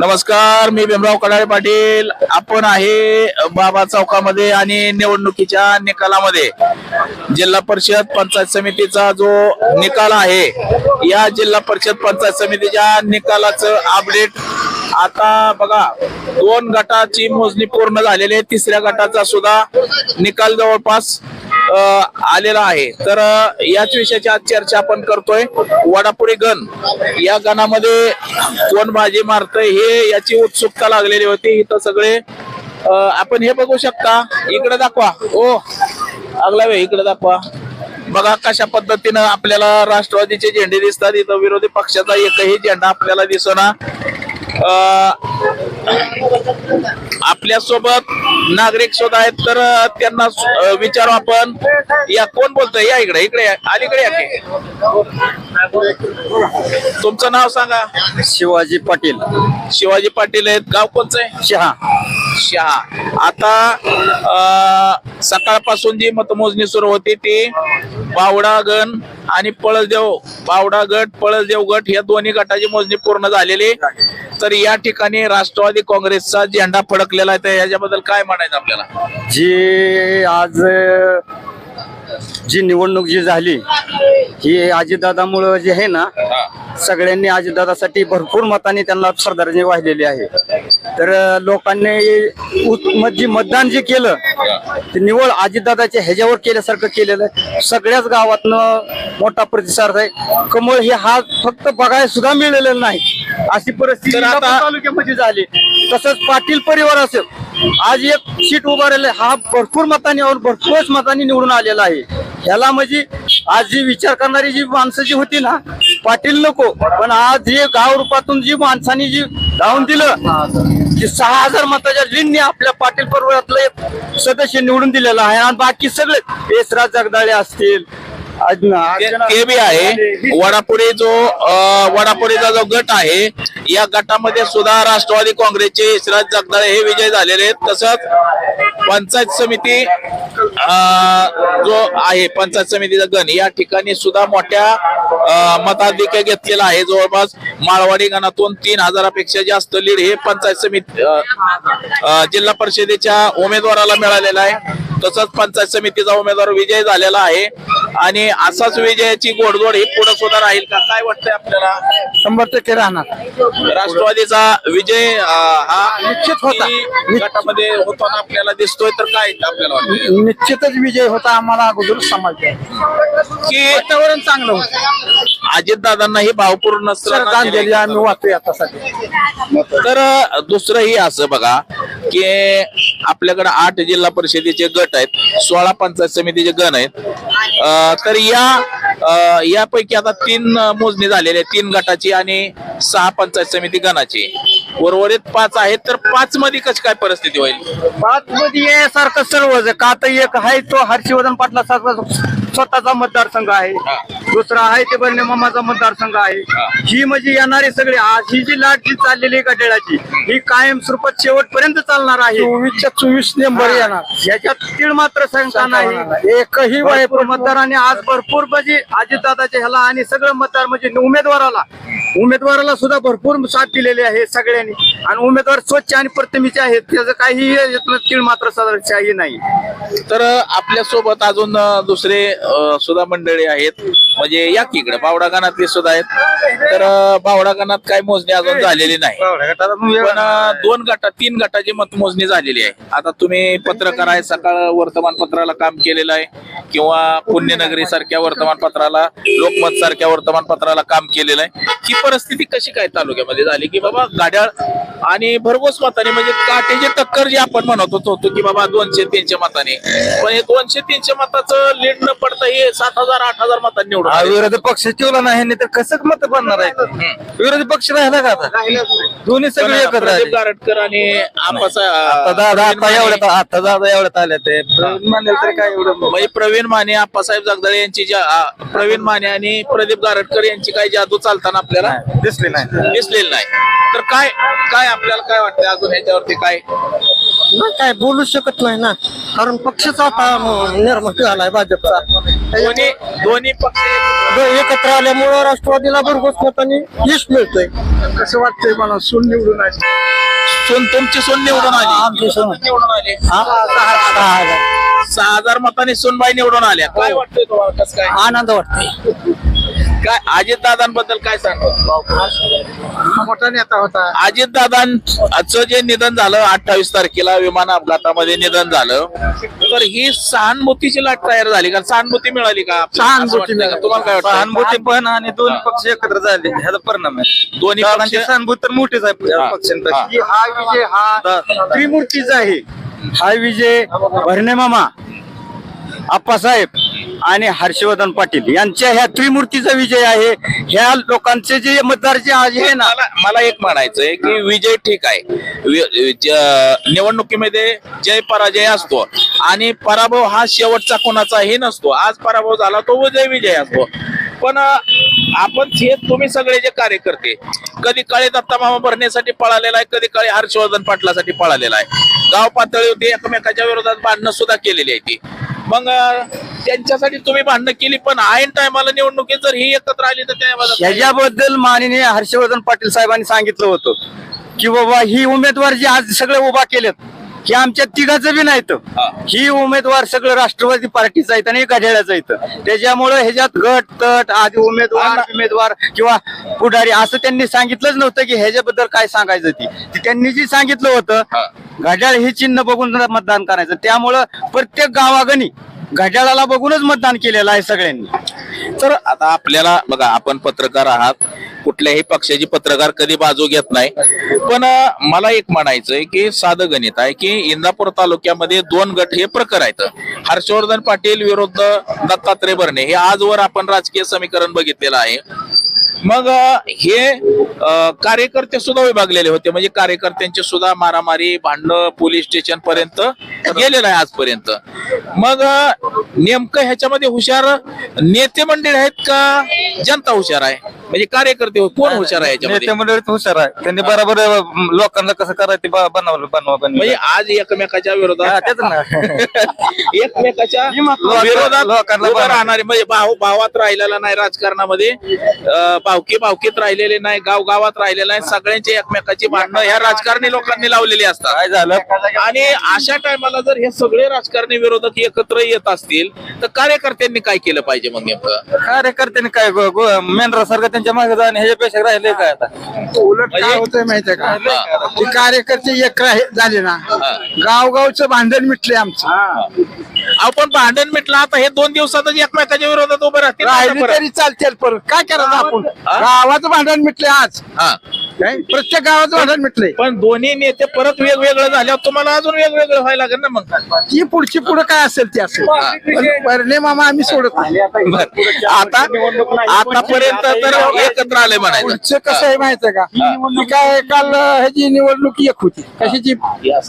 नमस्कार मी भीमराव कडाळे पाटील. आपण आहे बाबा चौकामध्ये आणि निवडणुकीच्या निकालामध्ये. जिल्हा परिषद पंचायत समितीचा जो निकाल आहे या जिल्हा परिषद पंचायत समितीच्या निकालाचं अपडेट आता बघा दोन गटाची मोजणी पूर्ण झालेली आहे. तिसऱ्या गटाचा सुद्धा निकाल जवळपास आलेला आहे. तर याच विषयाची आज चर्चा आपण करतोय. वडापुरी गण. या गणामध्ये कोण बाजी मारतय हे याची उत्सुकता लागलेली होती. इथं सगळे आपण हे बघू शकता. इकडे दाखवा. ओ अगला वेळ इकडे दाखवा. बघा कशा पद्धतीनं आपल्याला राष्ट्रवादीचे झेंडे दिसतात. इथं विरोधी पक्षाचा एकही झेंडा आपल्याला दिसना. आपल्यासोबत नागरिक सुद्धा आहेत तर त्यांना विचारू आपण. या कोण बोलतोय? या इकडे इकडे या. अलीकडे या की. तुमचं नाव सांगा. शिवाजी पाटील. शिवाजी पाटील आहेत. गाव कोणचं आहे? शहा. शहा आता सकाळपासून जी मतमोजणी सुरू होती ती बावडा गण आणि पळसदेव बावडा गट पळसदेव गट या दोन्ही गटाची मोजणी पूर्ण झालेली तर या ठिकाणी राष्ट्रवादी काँग्रेसचा झेंडा फडकलेला आहे. तर याच्याबद्दल काय म्हणायचं आपल्याला? जी आज जी निवडणूक जी झाली ही अजितदादामुळं जे आहे ना सगळ्यांनी अजितदादासाठी भरपूर मतांनी त्यांना श्रद्धांजली वाहिलेली आहे. तर लोकांनी उत- जी मतदान जे केलं ते निवड अजितदादाच्या ह्याच्यावर केल्यासारखं केलेलं आहे. सगळ्याच गावातनं मोठा प्रतिसाद आहे. कमळ हे हा फक्त बघायला सुद्धा मिळलेलं नाही. अशी परिस्थिती तर आता- इंदापूर तालुक्यामध्ये झाली. तसंच पाटील परिवार असेल. आज एक सीट उभा राहिला हा भरपूर मतांनी और भरपूरच मतांनी निवडून आलेला आहे. ह्याला म्हणजे आज जी विचार करणारी जी माणसं जी होती ना पाटील नको पण आज हे गाव रूपातून जी माणसांनी जी धावून दिलं की सहा हजार मताच्या लीडने आपल्या पाटील परिवारातलं एक सदस्य निवडून दिलेला आहे. आणि बाकी सगळे यशराज जगदाळे असतील ते ते बी आहे. वडापुरी जो वडापुरीचा जो गट आहे या गटामध्ये सुद्धा राष्ट्रवादी काँग्रेसचे यशराज जगदाळे हे विजय झालेले आहेत. तसंच पंचायत समिती जो आहे पंचायत समितीचा गण या ठिकाणी सुद्धा मोठ्या मताधिक्य घेतलेला आहे. जवळपास माळवाडी गणातून तीन हजारापेक्षा जास्त लीड हे पंचायत समिती जिल्हा परिषदेच्या उमेदवाराला मिळालेला आहे. तसंच पंचायत समितीचा उमेदवार विजय झालेला आहे. आणि असाच विजयाची गोडगोड ही पुढे सुद्धा राहील का? काय वाटतंय आपल्याला? शंभर टक्के राहणार. राष्ट्रवादीचा विजय अं, हा निश्चित होता. तिन्ही गटामध्ये होताना आपल्याला दिसतोय तर काय आपल्याला निश्चितच विजय होता आम्हाला अगोदर समजलं की वातावरण चांगलं होतं. अजितदादांना ही भावपूर्ण श्रद्धांजली आम्ही वाचतोय आता सध्या तर दुसरंही असं बघा की आपल्याकडे आठ जिल्हा परिषदेचे गट आहेत सोळा पंचायत समितीचे गण आहेत. तर या यापैकी आता तीन मोजणी झालेली आहे तीन गटाची आणि सहा पंचायत समिती गणाची. उर्वरित पाच आहेत तर पाच मध्ये कशी काय परिस्थिती होईल? पाच मध्ये सारखं सर्वच. का तर एक आहे तो हर्षवर्धन पाटला स्वतःचा मतदारसंघ आहे. दुसरा आहे ते बर्णे मामाचा मतदारसंघ आहे. ही. म्हणजे येणारी सगळी आज ही जी लाट जी चाललेली आहे गडेळाची ही कायम स्वरूपात शेवटपर्यंत चालणार आहे. चोवीसच्या चोवीस नंबर येणार. याच्यात तीळ मात्र शंका नाही. एकही भरपूर मतदारांनी आज भरपूर म्हणजे अजितदादाच्या ह्याला आणि सगळं मतदार म्हणजे उमेदवाराला. उमेदवाराला सुद्धा भरपूर साथ दिलेली आहे सगळ्यांनी. आणि उमेदवार स्वच्छ आणि प्रथमीचे आहेत. त्याचं काही तीळ मात्र सदस्यही नाही. तर आपल्यासोबत अजून दुसरे सुद्धा मंडळी आहेत. म्हणजे या की इकडे बावडा गणातले सुद्धा आहेत. तर बावडा गणात काय मोजणी अजून झालेली नाही. पण दोन गटा तीन गटाची मतमोजणी झालेली आहे. आता तुम्ही पत्रकार आहे सकाळ वर्तमानपत्राला काम केलेलं आहे. किंवा पुण्यनगरी सारख्या वर्तमानपत्राला लोकमत सारख्या वर्तमानपत्राला काम केलेलं आहे. ही परिस्थिती कशी काय तालुक्यामध्ये झाली की बाबा गाड्याळ आणि भरघोस मताने म्हणजे काटेची टक्कर जी आपण म्हणत होतो होतो की बाबा दोनशे तीनशे मताने. पण हे दोनशे तीनशे मताचं लीड न पडता हे सात हजार आठ हजार मतांनी निवडून हा आले. विरोधी पक्ष ठेवला नाही नाही तर कसं मत बनणार आहे विरोधी पक्ष राहिला का आता? दोन्ही पण सगळे एकत्र प्रदीप आले. गारटकर आणि आप्पासा- आता दादा आता एवढ्यात आता दादा एवढ्यात आले ते. तर काय एवढं म्हणजे प्रवीण माने आप्पासाहेब जगदाळे यांची ज्या आ, प्रवीण माने आणि प्रदीप गारटकर यांची काही जादू चालताना आपल्याला दिसले नाही. दिसलेली नाही. तर काय काय आपल्याला काय वाटतं अजून ह्याच्यावरती काय? नाही काय बोलू शकत नाही ना. कारण पक्षच आता म- निर्माण झालाय भाजपचा. दोन्ही दोन्ही पक्ष एकत्र आल्यामुळं राष्ट्रवादीला भरघोस मतांनी यश मिळतंय. कसं वाटतंय मला? सून निवडून आली. सून तुमची सून निवडून आली. आमची सून. निवडून आली. हा, सहा सहा हजार. सहा हजार मतांनी सुनबाई निवडून आल्या. काय वाटतंय तुम्हाला? कसं काय? आनंद वाटतोय. काय अजित दादांबद्दल काय सांगतो मोठा नेता होता. अजित दादांचं जे निधन झालं अठ्ठावीस तारखेला विमान अपघातामध्ये निधन झालं. तर ही सहानुभूतीची लाट तयार झाली का? सहानुभूती मिळाली का सहानुभूती? तुम्हाला काय वाटतं सहानुभूती पण आणि दोन्ही पक्ष एकत्र झाले. ह्याचा परिणाम आहे. दोन्ही दादांची पक्ष सहानुभूती तर मोठीच आहे हा. पक्षांपेक्षा. हा विजय हा त्रिमूर्तीचा आहे हा विजय भरणे मामा. आप्पासाहेब आणि हर्षवर्धन पाटील यांच्या ह्या त्रिमूर्तीचा विजय आहे. ह्या लोकांचे जे मतदार जे आज आहे ना मला मला एक म्हणायचंय की विजय ठीक आहे. वि- ज- निवडणुकीमध्ये जय पराजय असतो आणि पराभव हा शेवटचा कोणाचाही नसतो. आज पराभव झाला तो विजय विजय असतो. पण अं, आपण हे तुम्ही सगळे जे कार्यकर्ते कधी काळी दत्ता मामा भरण्यासाठी पळालेला आहे कधी काळी हर्षवर्धन पाटलासाठी पळालेला आहे. गाव पातळीवरती एकमेकाच्या विरोधात भांडणं सुद्धा केलेली आहे ती. मग त्यांच्यासाठी तुम्ही भांडणं केली पण ऐन टायमाला निवडणुकीत जर ही एकत्र आली तर त्या ह्याच्याबद्दल माननीय हर्षवर्धन पाटील साहेबांनी सांगितलं होतं की बाबा ही उमेदवार जे आज सगळे उभा केलेत हे आमच्या तिघाचं बी नाहीत. हा. ही उमेदवार सगळं राष्ट्रवादी पार्टीचं आहेत आणि घड्याळाचं आहेत. त्याच्यामुळे ह्याच्यात गट तट आधी उमेदवार उमेदवार किंवा पुढारी असं त्यांनी सांगितलंच नव्हतं की ह्याच्याबद्दल काय सांगायचं ती. त्यांनी जी सांगितलं होतं. घड्याळ हे चिन्ह बघून मतदान करायचं. त्यामुळं प्रत्येक गावागणी घड्याळाला बघूनच मतदान केलेलं आहे सगळ्यांनी. तर आता आपल्याला बघा आपण पत्रकार आहात. कुठल्याही पक्षाची पत्रकार कधी बाजू घेत नाही. पण मला एक म्हणायचंय की साधं गणित आहे की इंदापूर तालुक्यामध्ये दोन गट हे प्रकर आहेत. हर्षवर्धन पाटील विरुद्ध दत्तात्रय भरणे हे आजवर आपण राजकीय समीकरण बघितलेलं आहे. मग हे कार्यकर्ते सुद्धा विभागलेले होते. म्हणजे कार्यकर्त्यांची सुद्धा मारामारी भांडणं पोलीस स्टेशन पर्यंत गेलेलं आहे आजपर्यंत. मग नेमकं ह्याच्यामध्ये हुशार नेते मंडळी आहेत का जनता हुशार आहे? म्हणजे कार्यकर्ते हो- कोण हुशार आहे नेते याच्यामध्ये? मंडळीत हुशार आहे. त्यांनी बरोबर अं, लोकांना कसं करायचं ते ब- बनवलं बनवा म्हणजे आज एकमेकाच्या विरोधात ना. एकमेकाच्या विरोधात लोकांना उभं बरं. राहणारे म्हणजे भाऊ भावात राहिलेला नाही राजकारणामध्ये. अं, भावकी भावकीत राहिलेले नाही गाव गावात राहिलेले नाही. सगळ्यांची एकमेकाची भांडणं ह्या राजकारणी लोकांनी लावलेली असतात. काय झालं? आणि अशा टायमाला जर हे सगळे राजकारणी विरोधक एकत्र येत असतील तर कार्यकर्त्यांनी काय केलं पाहिजे मग नेमकं? कार्यकर्त्यांनी काय गो- मेंढरासारखं त्यांच्या मागे जाणे ह्याच्यापेक्षा राहिले काय आता उलट काय म्हणजे- होतंय माहितीये का. ते कार्यकर्ते एक राहे- झाले ना. गावगावचं भांडण मिटले आमचं आपण भांडण मिटलं आता हे दोन दिवसातच एकमेकाच्या विरोधात उभे राहतील राहिली परत. तरी चालतील परत काय करायचं आपण? गावाचं भांडण मिटले आज हा. काय प्रत्येक गावाचं भांडण मिटले पण दोन्ही नेते परत वेगवेगळं झाल्यावर तुम्हाला अजून वेगवेगळं व्हायला लागेल ना मग? ती पुढची पुढे काय असेल ती असेल. पण परिणाम आम्हा आम्ही सोडत नाही. आता आतापर्यंत तर एकत्र आले म्हणायचं. पुढचं कसं आहे माहितीये का? काय काल अं, ह्याची निवडणूक एक होती. कशाची?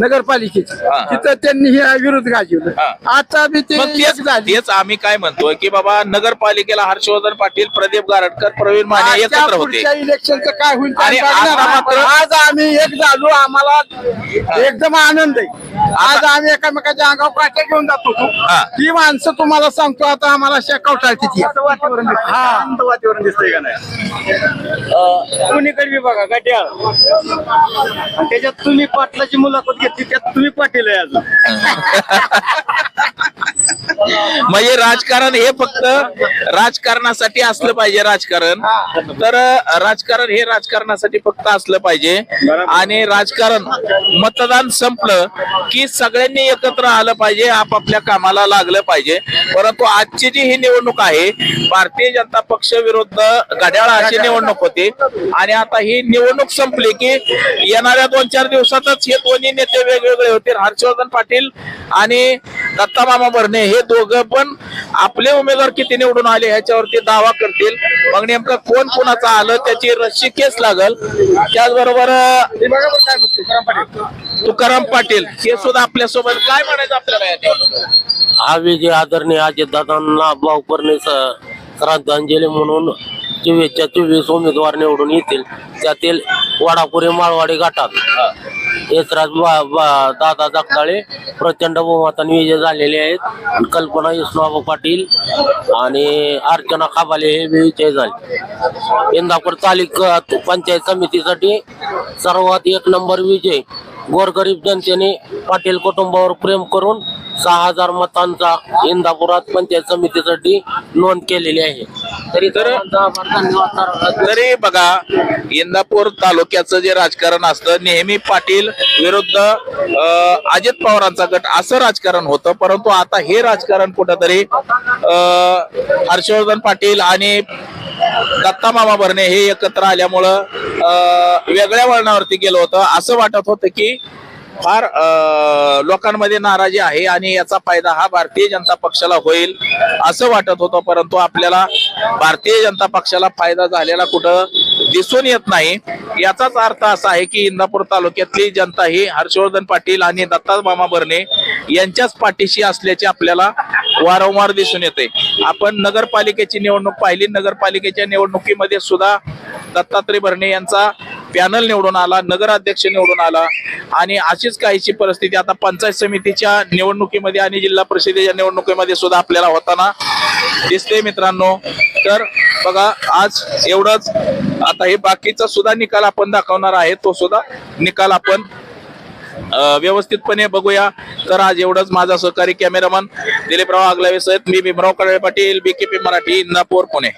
नगरपालिकेची. हा. तिथं त्यांनी हे विरोध गाजवलं. हा. आता बी ते मग एक तेच झाली. तेच आम्ही काय म्हणतोय की बाबा नगरपालिकेला हर्षवर्धन पाटील प्रदीप गारटकर प्रवीण माने एकत्र होते. इलेक्शनचं काय होईल ते आणि. मात्र- आज आम्ही एक झालो आम्हाला एकदम आनंद आहे. आज आम्ही एकामेकाच्या अंगावर काट्या घेऊन जातो. हा. ती माणसं तुम्हाला सांगतो आता आम्हाला शेकावटाळती ती वातावरण दिसतंय. का नाही? कुणीकडे बी बघा गाड्या त्याच्यात तुम्ही पाटलाची मुलाखत घेतली त्यात तुम्ही पाटील आहे अजून. म्हणजे राजकारण हे फक्त राजकारणासाठी असलं पाहिजे राजकारण. तर राजकारण हे राजकारणासाठी फक्त असलं पाहिजे. आणि राजकारण मतदान संपलं की सगळ्यांनी एकत्र आलं पाहिजे आपापल्या कामाला लागलं पाहिजे. परंतु आजची जी ही निवडणूक आहे भारतीय जनता पक्ष विरुद्ध घड्याळ अशी निवडणूक होती. आणि आता ही निवडणूक संपली की येणाऱ्या दोन चार दिवसातच हे दोन्ही नेते वेगवेगळे होतील. हर्षवर्धन पाटील आणि दत्ता मामा भरणे हे दोघं पण आपले उमेदवार किती निवडून आले ह्याच्यावरती दावा करतील. मग नेमकं कोण कोणाचं आलं त्याची रस्सी केस लागल. त्याचबरोबर तुकाराम पाटील हे सुद्धा आपल्यासोबत काय म्हणायचं आपल्याला? हा विजय आदरणीय अजितदादांना भावपर्णे श्रद्धांजली म्हणून चोवीसच्या चोवीस उमेदवार निवडून येतील. त्यातील वाडापुरी माळवाडी गटात. एकराज बा- बा- दादा जगदाळे प्रचंड बहुमताने विजय झालेले आहेत. कल्पना विष्णुबाबू पाटील आणि अर्चना खाबाले हे बी विजय झाले. इंदापूर तालुका पंचायत समितीसाठी सर्वात एक नंबर विजय. गोरगरीब जनतेने पाटील कुटुंबावर प्रेम करून सहा हजार मतांचा इंदापुरात पंचायत समितीसाठी नोंद केलेली आहे. तरी तर- तरी बघा इंदापूर तालुक्याचं जे राजकारण असतं नेहमी पाटील विरुद्ध अजित पवारांचा गट असं राजकारण होतं परंतु आता हे राजकारण कुठंतरी हर्षवर्धन पाटील आणि दत्ता मामा भरणे हे एकत्र आल्यामुळं वेगळ्या वळणावरती गेलं होतं. असं वाटत होतं की फार लोकांमध्ये नाराजी आहे आणि याचा फायदा हा भारतीय जनता पक्षाला होईल असं वाटत होतं. परंतु आपल्याला भारतीय जनता पक्षाला फायदा झालेला कुठं दिसून येत नाही. याचाच अर्थ असा आहे की इंदापूर तालुक्यातली जनता ही हर्षवर्धन पाटील आणि दत्ता मामा भरणे यांच्याच पाठीशी असल्याचे आपल्याला वारंवार दिसून येते. आपण नगरपालिकेची निवडणूक पाहिली. नगरपालिकेच्या निवडणुकीमध्ये सुद्धा दत्तात्रय भरणे यांचा पॅनल निवडून आला नगराध्यक्ष निवडून आला. आणि अशीच काहीची परिस्थिती आता पंचायत समितीच्या निवडणुकीमध्ये आणि जिल्हा परिषदेच्या निवडणुकीमध्ये सुद्धा आपल्याला होताना दिसते मित्रांनो. तर बघा आज एवढंच. आता हे बाकीचा सुद्धा निकाल आपण दाखवणार आहे. तो सुद्धा निकाल आपण व्यवस्थितपणे बघूया. तर आज एवढंच माझा सहकारी कॅमेरामन. दिलीपराव आगलावे सहित मी भीमराव कळवे पाटील बीकेपी मराठी इंदापूर पुणे.